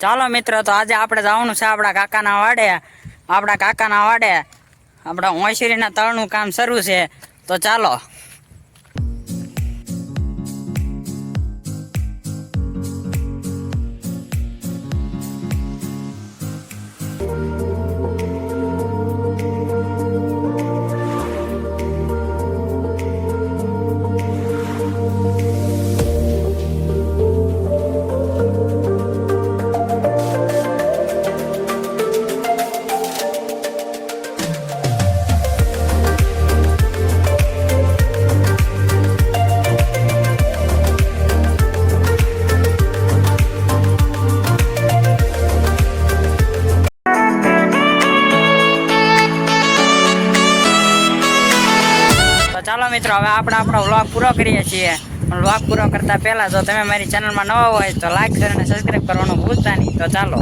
ચાલો મિત્રો, તો આજે આપણે જવાનું છે આપણા કાકાના વાડે. આપણા કાકાના વાડે. આપણા ઓંશીરીના તળનું કામ શરૂ છે. તો ચાલો. ચાલો મિત્રો, હવે આપણે આપણો વ્લોગ પૂરો કરીએ છીએ. વ્લોગ પૂરો કરતા પહેલા જો તમે મારી ચેનલમાં નવા હોય તો લાઈક શેર અને સબસ્ક્રાઈબ કરવાનું ભૂલતા નહીં. તો ચાલો.